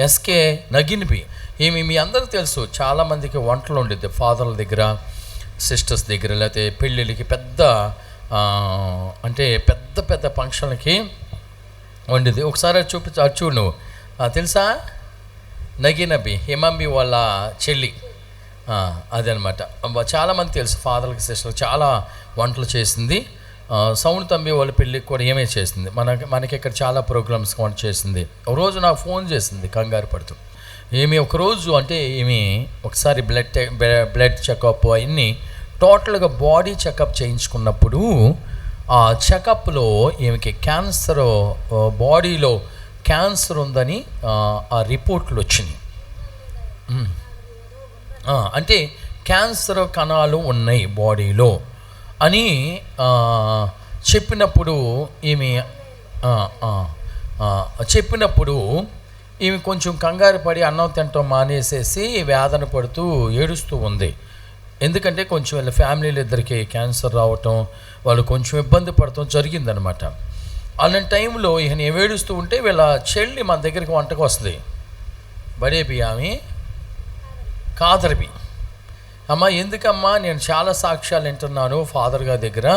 SK నగిన్బి ఈమె మీ అందరికీ తెలుసు చాలామందికి వంటలు ఉండిద్ది ఫాదర్ల దగ్గర సిస్టర్స్ దగ్గర లేకపోతే పెళ్ళిళ్ళకి పెద్ద అంటే పెద్ద పెద్ద ఫంక్షన్లకి వండింది ఒకసారి అది చూపించు అది చూడు. నువ్వు తెలుసా? నగినబి హిమంబి వాళ్ళ చెల్లి. అదనమాట. చాలామంది తెలుసు ఫాదర్కి సిస్టర్ చాలా వంటలు చేసింది. సౌండ్ తంబి వాళ్ళ పెళ్ళికి కూడా ఏమే చేసింది? మనకి మనకి ఇక్కడ చాలా ప్రోగ్రామ్స్ కూడా చేసింది. ఒక రోజు నాకు ఫోన్ చేసింది కంగారు పడుతూ. ఏమి ఒకరోజు అంటే ఏమి ఒకసారి బ్లడ్ బ్లడ్ చెకప్ అవన్నీ టోటల్గా బాడీ చెకప్ చేయించుకున్నప్పుడు ఆ చెకప్లో ఈమెకి క్యాన్సర్ బాడీలో క్యాన్సర్ ఉందని ఆ, రిపోర్ట్లు వచ్చినాయి. అంటే క్యాన్సర్ కణాలు ఉన్నాయి బాడీలో. అని చెప్పినప్పుడు ఈమె చెప్పినప్పుడు ఈమె కొంచెం కంగారు పడి అన్నం తినటం మానేసేసి వేదన పడుతూ ఏడుస్తూ ఉంది. ఎందుకంటే కొంచెం వీళ్ళ ఫ్యామిలీలు ఇద్దరికి క్యాన్సర్ రావటం వాళ్ళు కొంచెం ఇబ్బంది పడటం జరిగిందనమాట. అలాంటి టైంలో ఈయన ఏడుస్తూ ఉంటే వీళ్ళ చెల్లి మన దగ్గరికి వంటకు వస్తుంది. బడేబి ఆమె కాదరబి. అమ్మ ఎందుకమ్మా నేను చాలా సాక్ష్యాలు వింటున్నాను ఫాదర్ గారి దగ్గర.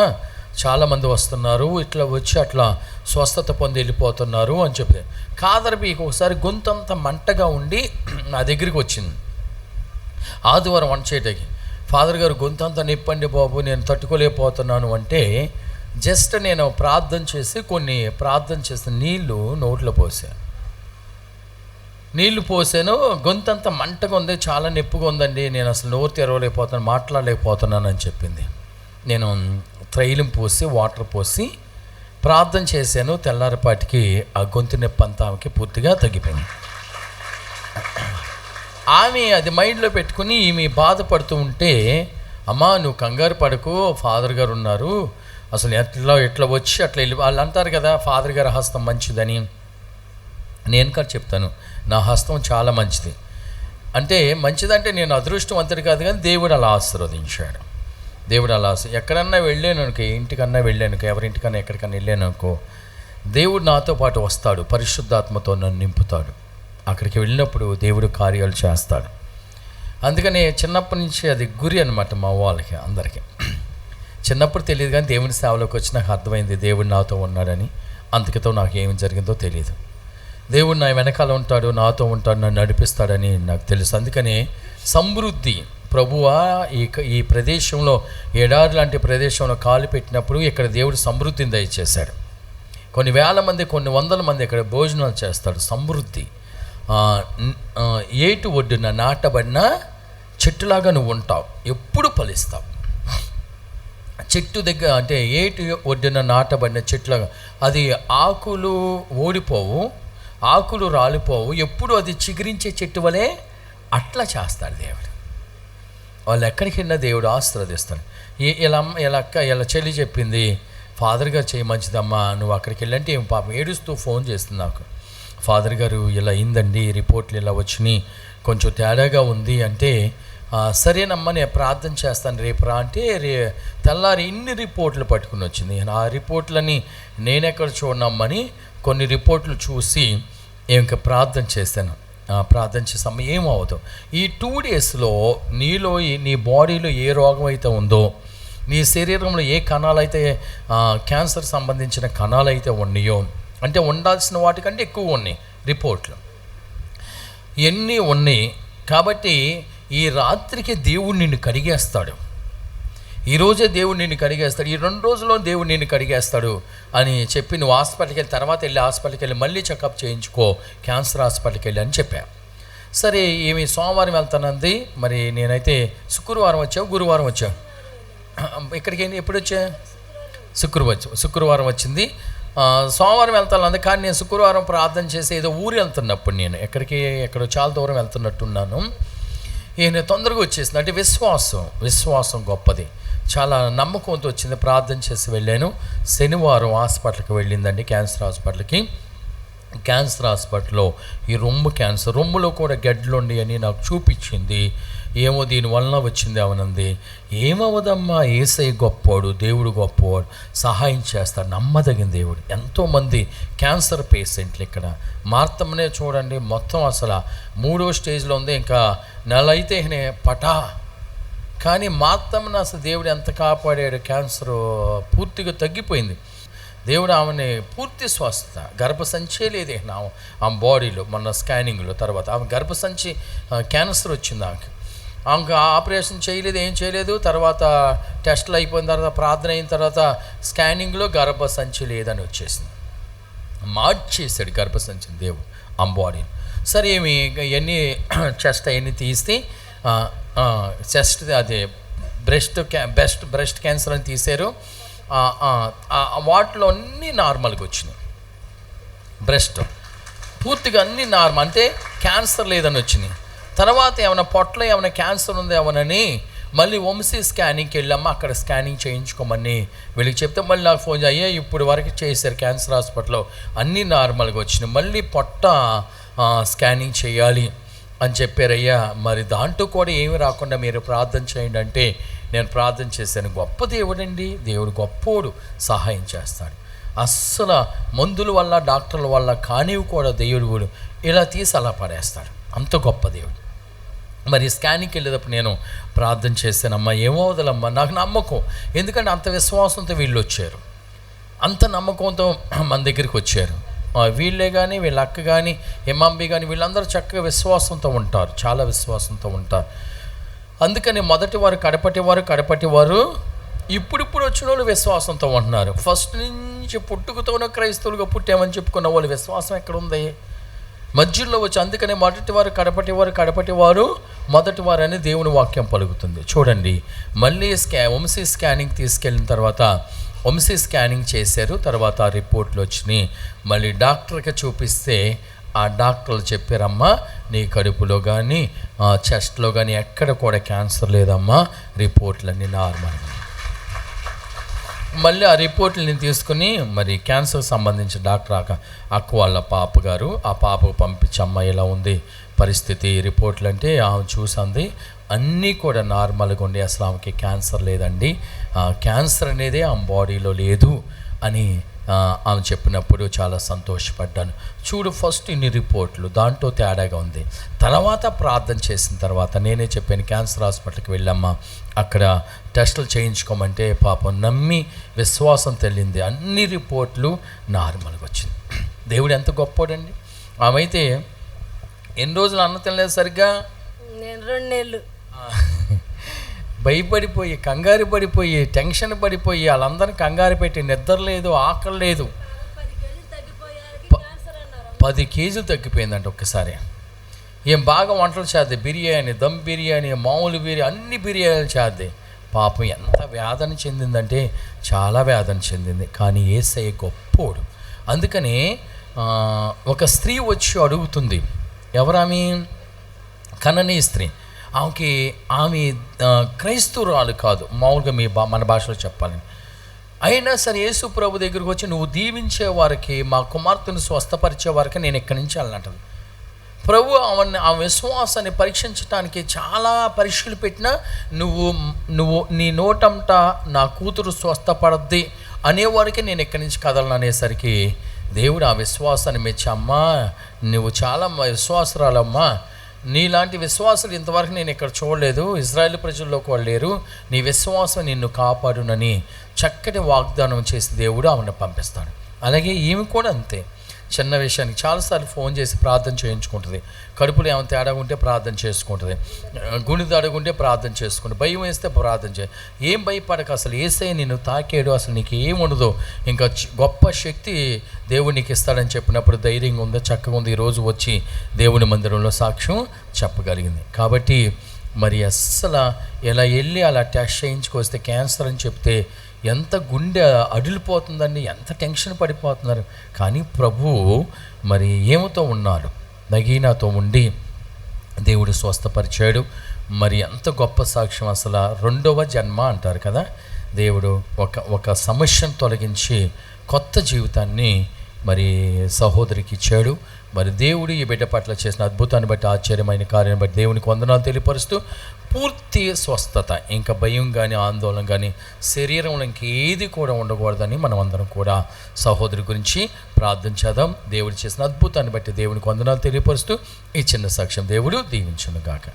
చాలామంది వస్తున్నారు ఇట్లా వచ్చి అట్లా స్వస్థత పొంది వెళ్ళిపోతున్నారు అని చెప్పి. కాదరబికి ఒకసారి గొంతంత మంటగా ఉండి నా దగ్గరికి వచ్చింది. ఆదివారం వంట చేయటానికి. ఫాదర్ గారు గొంతంతా నిప్పండి బాబు నేను తట్టుకోలేకపోతున్నాను అంటే జస్ట్ నేను ప్రార్థన చేసి కొన్ని ప్రార్థన చేసిన నీళ్ళు నోట్లో పోసాను నీళ్ళు పోసాను. గొంతంతా మంటగా ఉంది. చాలా నొప్పిగా ఉందండి. నేను అసలు నోరు తెరవలేకపోతున్నాను మాట్లాడలేకపోతున్నాను అని చెప్పింది. నేను త్రైలం పోసి వాటర్ పోసి ప్రార్థన చేశాను. తెల్లారిపాటికి ఆ గొంతు నొప్పి అంతా ఆమెకి పూర్తిగా తగ్గిపోయింది. ఆమె అది మైండ్లో పెట్టుకుని ఈమె బాధపడుతూ ఉంటే అమ్మా నువ్వు కంగారు పడకు. ఫాదర్ గారు ఉన్నారు. అసలు ఎట్లా ఎట్లా వచ్చి అట్లా వెళ్ళి వాళ్ళు అంటారు కదా ఫాదర్ గారి హస్తం మంచిదని. నేను కాదు చెప్తాను. నా హస్తం చాలా మంచిది. అంటే మంచిదంటే నేను అదృష్టవంతుడు కాదు కానీ దేవుడు అలా ఆశీర్వదించాడు. దేవుడు అలా ఆశ- ఎక్కడన్నా వెళ్ళాను అనుకో ఇంటికన్నా వెళ్ళాను ఎవరింటికన్నా ఎక్కడికన్నా వెళ్ళాను అనుకో దేవుడు నాతో పాటు వస్తాడు పరిశుద్ధాత్మతో నన్ను నింపుతాడు. అక్కడికి వెళ్ళినప్పుడు దేవుడు కార్యాలు చేస్తాడు. అందుకని చిన్నప్పటి నుంచి అది గురి అనమాట మా వాళ్ళకి అందరికీ. చిన్నప్పుడు తెలియదు కానీ దేవుని సేవలోకి వచ్చి నాకు అర్థమైంది దేవుడు నాతో ఉన్నాడని అందుకతో నాకు ఏమి జరిగిందో తెలియదు దేవుడు నా వెనకాల ఉంటాడు నాతో ఉంటాడు నన్ను నడిపిస్తాడని నాకు తెలుసు. అందుకని సమృద్ధి ప్రభువా ఈ ఈ ప్రదేశంలో ఎడారి లాంటి ప్రదేశంలో కాలు పెట్టినప్పుడు ఇక్కడ దేవుడు సమృద్ధిని దయచేశాడు. కొన్ని వేల మంది కొన్ని వందల మంది ఇక్కడ భోజనాలు చేస్తాడు. సమృద్ధి. ఏటు ఒడ్డున నాటబడిన చెట్టులాగా నువ్వు ఉంటావు. ఎప్పుడు ఫలిస్తావు. చెట్టు దగ్గర అంటే ఏటు ఒడ్డున నాటబడిన చెట్టులాగా అది ఆకులు ఓడిపోవు ఆకులు రాలిపోవు. ఎప్పుడు అది చిగురించే చెట్టు వలె అట్లా చేస్తాడు దేవుడు. వాళ్ళు ఎక్కడికి వెళ్ళినా దేవుడు ఆశీర్వదిస్తాడు. ఇలా ఇలా అక్క ఇలా చెల్లి చెప్పింది ఫాదర్ గారు చేయి మంచిదమ్మా నువ్వు అక్కడికి వెళ్ళంటే ఏం పాపం? ఏడుస్తూ ఫోన్ చేస్తుంది నాకు. ఫాదర్ గారు ఇలా అయిందండి రిపోర్ట్లు ఇలా వచ్చినాయి కొంచెం తేడాగా ఉంది అంటే సరేనమ్మా నేను ప్రార్థన చేస్తాను రేపు రా అంటే రే తెల్లారి ఇన్ని రిపోర్ట్లు పట్టుకుని వచ్చింది. ఆ రిపోర్ట్లని నేనెక్కడ చూడనమ్మని కొన్ని రిపోర్ట్లు చూసి ఇంకా ప్రార్థన చేశాను. ప్రార్థన చేస్తాము ఏమవుతాం ఈ టూ డేస్లో నీలో ఈ- నీ బాడీలో ఏ రోగం అయితే ఉందో నీ శరీరంలో ఏ కణాలు అయితే క్యాన్సర్ సంబంధించిన కణాలు అయితే ఉన్నాయో అంటే ఉండాల్సిన వాటికంటే ఎక్కువ ఉన్నాయి రిపోర్ట్లు. ఎన్ని ఉన్నాయి కాబట్టి ఈ రాత్రికి దేవుడు నిన్ను కడిగేస్తాడు. ఈరోజే దేవుడు నిన్ను కడిగేస్తాడు. ఈ రెండు రోజుల్లో దేవుడు నిన్ను కడిగేస్తాడు అని చెప్పి నువ్వు హాస్పిటల్కి వెళ్ళి తర్వాత వెళ్ళి హాస్పిటల్కి వెళ్ళి మళ్ళీ చెకప్ చేయించుకో క్యాన్సర్ హాస్పిటల్కి వెళ్ళి అని చెప్పా. సరే ఏమి సోమవారం వెళ్తానంది. మరి నేనైతే శుక్రవారం వచ్చావు గురువారం వచ్చావు. ఇక్కడికి ఎప్పుడు వచ్చా? శుక్రవారం శుక్రవారం వచ్చింది. సోమవారం వెళ్తాను కానీ నేను శుక్రవారం ప్రార్థన చేసి ఏదో ఊరు వెళ్తున్నప్పుడు నేను ఎక్కడికి ఎక్కడో చాలా దూరం వెళ్తున్నట్టున్నాను. ఈయన తొందరగా వచ్చేసింది. అంటే విశ్వాసం విశ్వాసం గొప్పది. చాలా నమ్మకంతో వచ్చింది. ప్రార్థన చేసి వెళ్ళాను. శనివారం హాస్పిటల్కి వెళ్ళిందండి క్యాన్సర్ హాస్పిటల్కి. క్యాన్సర్ హాస్పిటల్లో ఈ రొమ్ము క్యాన్సర్ రొమ్ములో కూడా గడ్డలుండి అని నాకు చూపించింది. ఏమో దీని వలన వచ్చింది అవనంది. ఏమవదమ్మా ఏసై గొప్పోడు దేవుడు గొప్పవాడు సహాయం చేస్తాడు నమ్మదగిన దేవుడు. ఎంతోమంది క్యాన్సర్ పేషెంట్లు ఇక్కడ. మార్తమ్మనే చూడండి మొత్తం అసలు మూడో స్టేజ్లో ఉంది. ఇంకా నెల అయితే పటా కానీ మాత్తమ్మను అసలు దేవుడు ఎంత కాపాడాడు? క్యాన్సర్ పూర్తిగా తగ్గిపోయింది. దేవుడు ఆమెని పూర్తి స్వస్థత గర్భసంచే లేదు నా ఆమె బాడీలో మొన్న స్కానింగ్లో తర్వాత ఆమె గర్భసంచి క్యాన్సర్ వచ్చింది ఆమెకి. ఆమెకు ఆపరేషన్ చేయలేదు ఏం చేయలేదు. తర్వాత టెస్ట్లు అయిపోయిన తర్వాత ప్రార్థన అయిన తర్వాత స్కానింగ్లో గర్భసంచి లేదని వచ్చేసింది. మార్చేశాడు గర్భసంచిని దేవుడు ఆ బాడీని సరే ఏమి ఇవన్నీ చెస్ట్ అవన్నీ తీస్తే చెస్ట్ అది బ్రెస్ట్ క్యా బెస్ట్ బ్రెస్ట్ క్యాన్సర్ అని తీశారు. వాటిలో అన్నీ నార్మల్గా వచ్చినాయి. బ్రెస్ట్ పూర్తిగా అన్ని నార్మల్ అంటే క్యాన్సర్ లేదని వచ్చినాయి. తర్వాత ఏమైనా పొట్టలో ఏమైనా క్యాన్సర్ ఉంది ఏమనని మళ్ళీ వంశీ స్కానింగ్కి వెళ్ళామా అక్కడ స్కానింగ్ చేయించుకోమని వీళ్ళకి చెప్తే మళ్ళీ నాకు ఫోన్ అయ్యే ఇప్పుడు వరకు చేశారు క్యాన్సర్ హాస్పిటల్లో అన్నీ నార్మల్గా వచ్చినాయి. మళ్ళీ పొట్ట స్కానింగ్ చేయాలి. అని చెప్పారయ్యా మరి దాంట్లో కూడా ఏమి రాకుండా మీరు ప్రార్థన చేయండి అంటే నేను ప్రార్థన చేశాను. గొప్ప దేవుడండి. దేవుడు గొప్పోడు. సహాయం చేస్తాడు. అస్సలు మందుల వల్ల డాక్టర్ల వల్ల కానివి కూడా దేవుడు ఇలా తీసి అలా పడేస్తాడు. అంత గొప్ప దేవుడు. మరి స్కానింగ్కి వెళ్ళేటప్పుడు నేను ప్రార్థన చేశానమ్మా ఏమవుదలమ్మా నాకు నమ్మకం. ఎందుకంటే అంత విశ్వాసంతో వీళ్ళు వచ్చారు. అంత నమ్మకంతో మన దగ్గరికి వచ్చారు. వీళ్ళే కానీ వీళ్ళ అక్క కానీ ఎమ్మంబి కానీ వీళ్ళందరూ చక్కగా విశ్వాసంతో ఉంటారు. చాలా విశ్వాసంతో ఉంటారు. అందుకని మొదటి వారు కడపటి వారు కడపటి వారు ఇప్పుడిప్పుడు వచ్చిన వాళ్ళు విశ్వాసంతో ఉంటున్నారు. ఫస్ట్ నుంచి పుట్టుకతోనే క్రైస్తవులుగా పుట్టామని చెప్పుకున్న వాళ్ళు విశ్వాసం ఎక్కడ ఉంది మధ్యలో వచ్చి అందుకనే మొదటి వారు కడపటి వారు కడపటి వారు మొదటి వారు అని దేవుని వాక్యం పలుకుతుంది. చూడండి. మళ్ళీ స్కా వంశీ స్కానింగ్ తీసుకెళ్ళిన తర్వాత వంశీ స్కానింగ్ చేశారు తర్వాత ఆ రిపోర్ట్లు వచ్చినాయి. మళ్ళీ డాక్టర్కి చూపిస్తే ఆ డాక్టర్లు చెప్పారమ్మా నీ కడుపులో కానీ చెస్ట్లో కానీ ఎక్కడ కూడా క్యాన్సర్ లేదమ్మా రిపోర్ట్లన్నీ నార్మల్. మళ్ళీ ఆ రిపోర్ట్లు నేను తీసుకుని మరి క్యాన్సర్ సంబంధించిన డాక్టర్ అక్క అక్క వాళ్ళ పాప గారు ఆ పాపకు పంపించి ఎలా ఇలా ఉంది పరిస్థితి రిపోర్ట్లు అంటే ఆమె చూసింది అన్నీ కూడా నార్మల్గా ఉండి అసలు ఆమెకి క్యాన్సర్ లేదండి. క్యాన్సర్ అనేది ఆమె బాడీలో లేదు అని ఆమె చెప్పినప్పుడు చాలా సంతోషపడ్డాను. చూడు ఫస్ట్ ఇన్ని రిపోర్ట్లు దాంట్లో తేడాగా ఉంది. తర్వాత ప్రార్థన చేసిన తర్వాత నేనే చెప్పాను క్యాన్సర్ హాస్పిటల్కి వెళ్ళమ్మా. అక్కడ టెస్టులు చేయించుకోమంటే పాపం నమ్మి విశ్వాసం తెలియంది అన్ని రిపోర్ట్లు నార్మల్గా వచ్చింది. దేవుడు ఎంత గొప్పోడండి. ఆమె అయితే ఎన్ని రోజులు అన్న తినలేదు సరిగ్గా? నేను రెండు నెలలు. భయపడిపోయి కంగారు పడిపోయి టెన్షన్ పడిపోయి వాళ్ళందరినీ కంగారు పెట్టి నిద్ర లేదు ఆకలి లేదు. పది కేజీలు పది కేజీలు తగ్గిపోయిందంట ఒక్కసారి. ఏం బాగా వంటలు చేద్ది? బిర్యానీ దమ్ బిర్యానీ మామూలు బిర్యానీ అన్ని బిర్యానీలు చేద్ది. పాపం ఎంత వేదన చెందిందంటే చాలా వేదన చెందింది. కానీ ఏసై గొప్పోడు. అందుకని ఒక స్త్రీ వచ్చి అడుగుతుంది. ఎవరామి? కననీ స్త్రీ. ఆమెకి ఆమె క్రైస్తవురాలు కాదు. మామూలుగా మీ బా మన భాషలో చెప్పాలని. అయినా సరే యేసు ప్రభు దగ్గరికి వచ్చి నువ్వు దీవించే వారికి మా కుమార్తెను స్వస్థపరిచే వారికి నేను ఎక్కడి నుంచి వెళ్ళనంటది. ప్రభు ఆమెను ఆ విశ్వాసాన్ని పరీక్షించడానికి చాలా పరీక్షలు పెట్టినా నువ్వు నువ్వు నీ నోటంట నా కూతురు స్వస్థపడద్ది అనేవారికి నేను ఎక్కడి నుంచి కదలను అనేసరికి దేవుడు ఆ విశ్వాసాన్ని మెచ్చమ్మా నువ్వు చాలా విశ్వాసరాలమ్మా నీలాంటి విశ్వాసులు ఇంతవరకు నేను ఇక్కడ చూడలేదు. ఇజ్రాయెల్ ప్రజల్లో కూడా లేరు. నీ విశ్వాసం నిన్ను కాపాడునని చక్కటి వాగ్దానం చేసి దేవుడు ఆమెను పంపిస్తాడు. అలాగే ఈమె కూడా అంతే. చిన్న విషయానికి చాలాసార్లు ఫోన్ చేసి ప్రార్థన చేయించుకుంటుంది. కడుపులో ఏమైనా తేడా ఉంటే ప్రార్థన చేసుకుంటుంది. గుండె తడుగుంటే ప్రార్థన చేసుకుంటుంది. భయం వేస్తే ప్రార్థన చే ఏం భయపడక అసలు. ఏసై నిన్ను తాకేడు అసలు నీకు ఏం ఉండదు. ఇంకా గొప్ప శక్తి దేవుడు నీకు ఇస్తాడని చెప్పినప్పుడు ధైర్యంగా ఉందో చక్కగా ఉంది? ఈరోజు వచ్చి దేవుని మందిరంలో సాక్ష్యం చెప్పగలిగింది. కాబట్టి మరి అస్సలు ఇలా వెళ్ళి అలా టెస్ట్ చేయించుకొస్తే క్యాన్సర్ అని చెప్తే ఎంత గుండె అడిలిపోతుందండి ఎంత టెన్షన్ పడిపోతున్నారు. కానీ ప్రభు మరి ఏమతో ఉన్నాడు నగీనాతో ఉండి దేవుడు స్వస్థపరిచాడు. మరి ఎంత గొప్ప సాక్ష్యం అసలు రెండవ జన్మ అంటారు కదా? దేవుడు ఒక ఒక సమస్యను తొలగించి కొత్త జీవితాన్ని మరి సహోదరికి ఇచ్చాడు మరి దేవుడు ఈ బిడ్డ పట్ల చేసిన అద్భుతాన్ని బట్టి ఆశ్చర్యమైన కార్యాన్ని బట్టి దేవునికి వందనాలు తెలియపరుస్తూ పూర్తి స్వస్థత ఇంకా భయం కానీ ఆందోళన కానీ శరీరంలో ఇంకేది కూడా ఉండకూడదని మనం అందరం కూడా సహోదరి గురించి ప్రార్థన చేద్దాం. దేవుడు చేసిన అద్భుతాన్ని బట్టి దేవునికి వందనాలు తెలియపరుస్తూ ఈ చిన్న సాక్ష్యం దేవుడు దీవించును గాక